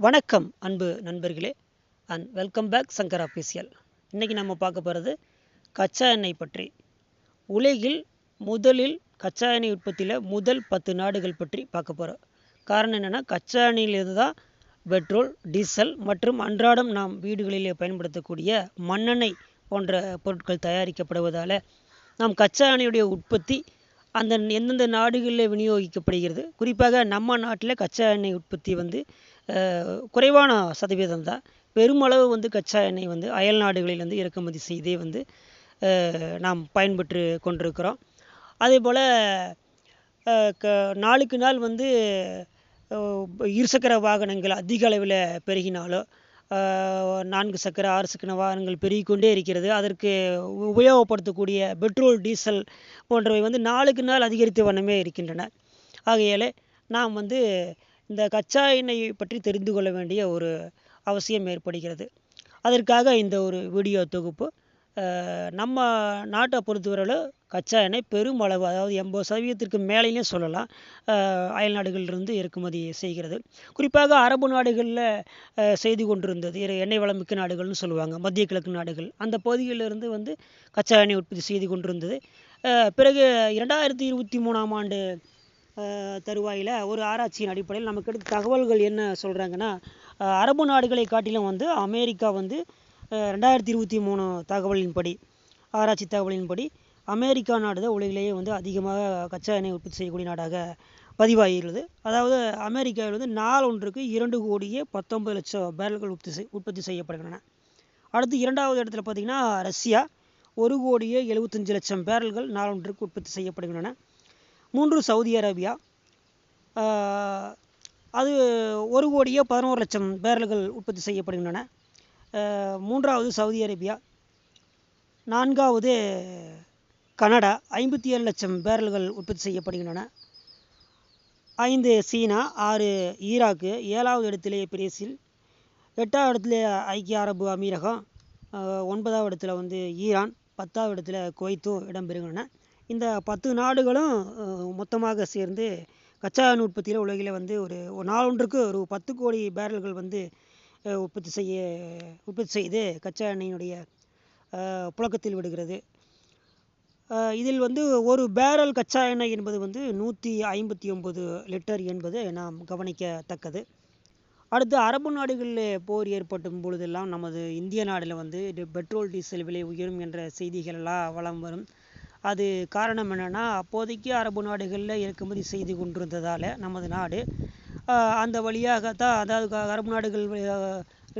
வணக்கம் அன்பு நண்பர்களே. And welcome back Shankar official இன்றைக்கி நம்ம பார்க்க போகிறது கச்சா எண்ணெய் பற்றி. உலகில் முதலில் கச்சா எண்ணெய் உற்பத்தியில் முதல் பத்து நாடுகள் பற்றி பார்க்க போகிறோம் காரணம் என்னென்னா கச்சா எண்ணெயிலிருந்து தான் பெட்ரோல் டீசல் மற்றும் அன்றாடம் நாம் வீடுகளிலே பயன்படுத்தக்கூடிய மண்ணெண்ணெய் போன்ற பொருட்கள் தயாரிக்கப்படுவதால் நாம் கச்சா எண்ணெயுடைய உற்பத்தி அந்த எந்தெந்த நாடுகளில் விநியோகிக்கப்படுகிறது. குறிப்பாக நம்ம நாட்டில் கச்சா எண்ணெய் உற்பத்தி வந்து குறைவான சதவீதம் தான். பெருமளவு வந்து கச்சா எண்ணெய் வந்து அயல் நாடுகளிலிருந்து இறக்குமதி செய்தே வந்து நாம் பயன்பெற்று கொண்டிருக்கிறோம். அதே போல் க நாளுக்கு நாள் வந்து இருசக்கர வாகனங்கள் அதிக அளவில் பெருகினாலோ நான்கு சக்கர ஆறு சக்கர வாகனங்கள் பெருகிக்கொண்டே இருக்கிறது. அதற்கு உபயோகப்படுத்தக்கூடிய பெட்ரோல் டீசல் போன்றவை வந்து நாளுக்கு நாள் அதிகரித்த வண்ணமே இருக்கின்றன. ஆகையாலே நாம் வந்து இந்த கச்சா எண்ணெய் பற்றி தெரிந்து கொள்ள வேண்டிய ஒரு அவசியம் ஏற்படுகிறது. அதற்காக இந்த ஒரு வீடியோ தொகுப்பு நம்ம நாட்டை பொறுத்தவரையில் கச்சா எண்ணெய் பெருமளவு அதாவது எண்பது சதவீதத்திற்கு மேலேயும் சொல்லலாம் அயல் நாடுகளிலிருந்து இறக்குமதி செய்கிறது. குறிப்பாக அரபு நாடுகளில் செய்து கொண்டிருந்தது எண்ணெய் வளமிக்க நாடுகள்னு சொல்லுவாங்க மத்திய கிழக்கு நாடுகள். அந்த பகுதிகளிலிருந்து வந்து கச்சா எண்ணெய் உற்பத்தி செய்து கொண்டிருந்தது. பிறகு இரண்டாயிரத்தி இருபத்தி மூணாம் ஆண்டு தருவாயில் ஒரு ஆராய்ச்சியின் அடிப்படையில் நமக்கு கிடைத்த தகவல்கள் என்ன சொல்கிறாங்கன்னா அரபு நாடுகளை காட்டிலும் வந்து அமெரிக்கா வந்து ரெண்டாயிரத்தி இருபத்தி மூணு தகவலின்படி ஆராய்ச்சி தகவலின்படி அமெரிக்கா நாடு தான் உலகிலேயே வந்து அதிகமாக கச்சா எண்ணெய் உற்பத்தி செய்யக்கூடிய நாடாக பதிவாகியுள்ளது. அதாவது அமெரிக்காவில் வந்து நாள் ஒன்றுக்கு இரண்டு கோடியே பத்தொன்பது லட்சம் பேரல்கள் உற்பத்தி செய் உற்பத்தி செய்யப்படுகின்றன. அடுத்து இரண்டாவது இடத்துல பார்த்தீங்கன்னா ரஷ்யா ஒரு கோடியே எழுபத்தஞ்சு லட்சம் பேரல்கள் நாளொன்றுக்கு உற்பத்தி செய்யப்படுகின்றன. மூன்று சவுதி அரேபியா அது ஒரு கோடியே பதினோரு லட்சம் பேரல்கள் உற்பத்தி செய்யப்படுகின்றன. மூன்றாவது சவுதி அரேபியா நான்காவது கனடா ஐம்பத்தி ஏழு லட்சம் பேரல்கள் உற்பத்தி செய்யப்படுகின்றன. ஐந்து சீனா ஆறு ஈராக்கு ஏழாவது இடத்திலே பிரேசில் எட்டாவது இடத்துல ஐக்கிய அரபு அமீரகம் ஒன்பதாவது இடத்துல வந்து ஈரான் பத்தாவது இடத்துல குவைத்தும் இடம்பெறுகின்றன. இந்த பத்து நாடுகளும் மொத்தமாக சேர்ந்து கச்சா எண்ணெய் உற்பத்தியில் உலகில் வந்து ஒரு நாளொன்றுக்கு ஒரு பத்து கோடி பேரல்கள் வந்து உற்பத்தி செய்ய உற்பத்தி செய்து கச்சா எண்ணெயினுடைய புழக்கத்தில் விடுகிறது. இதில் வந்து ஒரு பேரல் கச்சா எண்ணெய் என்பது வந்து நூற்றி ஐம்பத்தி ஒன்பது லிட்டர் என்பது நாம் கவனிக்கத்தக்கது. அடுத்து அரபு நாடுகளில் போர் ஏற்படும் பொழுதெல்லாம் நமது இந்திய நாடில் வந்து பெட்ரோல் டீசல் விலை உயரும் என்ற செய்திகளெல்லாம் வளம் வலம் வரும். அது காரணம் என்னென்னா அப்போதைக்கு அரபு நாடுகளில் இறக்குமதி செய்து கொண்டிருந்ததால் நமது நாடு அந்த வழியாகத்தான் அதாவது அரபு நாடுகள்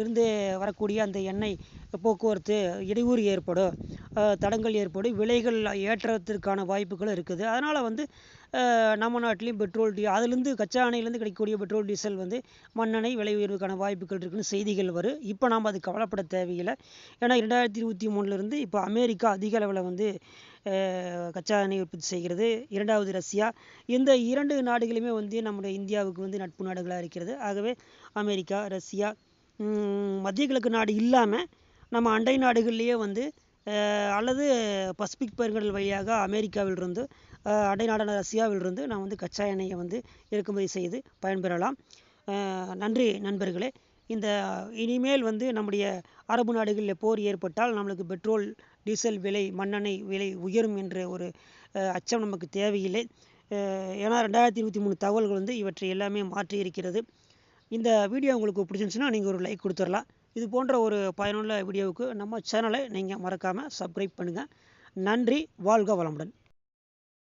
இருந்து வரக்கூடிய அந்த எண்ணெய் போக்குவரத்து இடையூறு ஏற்படும். தடங்கள் ஏற்படும். விலைகள் ஏற்றத்திற்கான வாய்ப்புகளும் இருக்குது. அதனால் வந்து நம்ம நாட்டிலையும் பெட்ரோல் டீ அதுலேருந்து கச்சா எண்ணெயிலேருந்து கிடைக்கக்கூடிய பெட்ரோல் டீசல் வந்து மண்ணெண்ணெய் விலை உயர்வுக்கான வாய்ப்புகள் இருக்குன்னு செய்திகள் வரும். இப்போ நாம் அது கவலைப்பட தேவையில்லை. ஏன்னா ரெண்டாயிரத்தி இருபத்தி மூணுலேருந்து இப்போ அமெரிக்கா அதிக அளவில் வந்து கச்சா எண்ணெய் உற்பத்தி செய்கிறது. இரண்டாவது ரஷ்யா. இந்த இரண்டு நாடுகளுமே வந்து நம்முடைய இந்தியாவுக்கு வந்து நட்பு நாடுகளாக இருக்கிறது. ஆகவே அமெரிக்கா ரஷ்யா மத்திய கிழக்கு நாடு இல்லாமல் நம்ம அண்டை நாடுகள்லேயே வந்து அல்லது பசிபிக் பெருங்கடல் வழியாக அமெரிக்காவிலிருந்து ஆஹ் அண்டை நாடான ரஷ்யாவிலிருந்து நான் வந்து கச்சா எண்ணெயை வந்து இறக்குமதி செய்து பயன்பெறலாம். நன்றி நண்பர்களே. இந்த இனிமேல் வந்து நம்முடைய அரபு நாடுகளில் போர் ஏற்பட்டால் நம்மளுக்கு பெட்ரோல் டீசல் விலை மண்ணெண்ணெய் விலை உயரும் என்ற ஒரு அச்சம் நமக்கு தேவையில்லை. ஏன்னா ரெண்டாயிரத்தி இருபத்தி மூணு தகவல்கள் வந்து இவற்றை எல்லாமே மாற்றி இருக்கிறது இந்த வீடியோ உங்களுக்கு பிடிச்சிருந்துச்சுன்னா நீங்கள் ஒரு லைக் கொடுத்துடலாம். இது போன்ற ஒரு பயனுள்ள வீடியோவுக்கு நம்ம சேனலை நீங்கள் மறக்காமல் சப்ஸ்கிரைப் பண்ணுங்கள் நன்றி வாழ்க வளமுடன்.